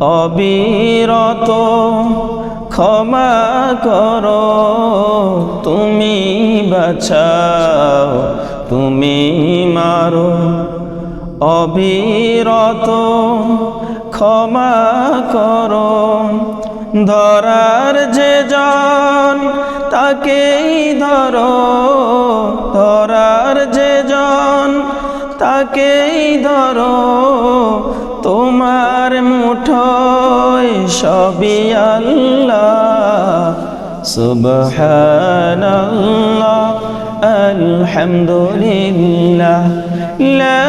অবিরত ক্ষমা করো, তুমি বাঁচাও, তুমি মারো। অবিরত ক্ষমা করো, ধরার যে জন তাকেই ধরো, ধরার যে জন তাকেই ধরো। তোমার মুঠোয় সবই আল্লাহ। সুবহানাল্লাহ আলহামদুলিল্লাহ লা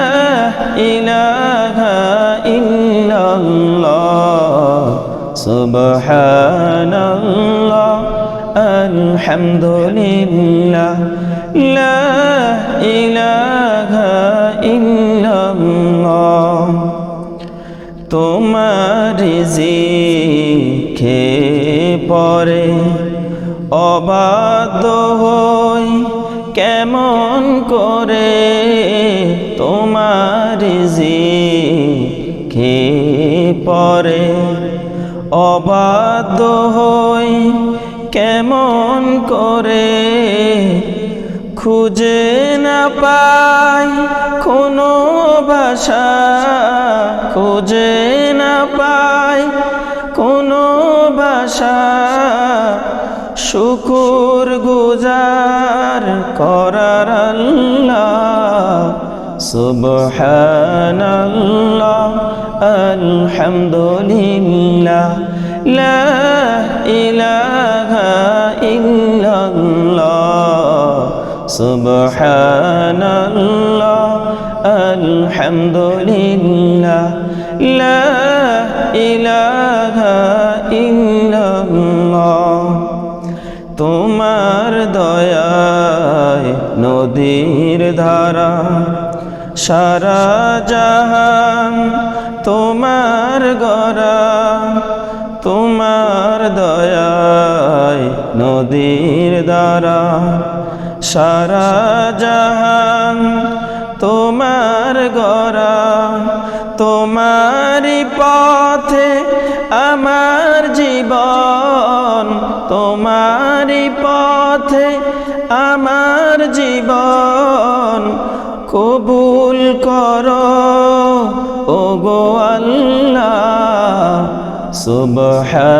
ইলাহা ইল্লাল্লাহ। সুবহানাল্লাহ আলহামদুলিল্লাহ লা ইলাহা ইল্লাল্লাহ। তোমার জিখে পরে অবাধ্য হই কেমন করে তোমার জিখে পরে অবাধ্য হই কেমন করে খুঁজে না পাই কোনো ভাষা খুঁজে না পাই কোনো ভাষা শুকুর গুজার করার আল্লাহ সুবহানাল্লাহ আলহামদুলিল্লাহ লা ইলাহা ইল্লাল্লাহ। সুবহানাল্লাহ আলহামদুলিল্লাহ লা ইলাহা ইল্লাল্লাহ। তোমার দয়ায় নদীর ধারা সারা জাহান নদীর দ্বারা সারা জাহান তোমার গড়া, তোমারই পথে আমার জীবন, তোমারই পথে আমার জীবন। কবুল করো ও গো আল্লাহ, সুবহানাল্লাহ।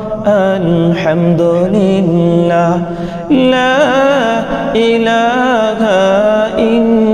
الحمد لله لا إله إلا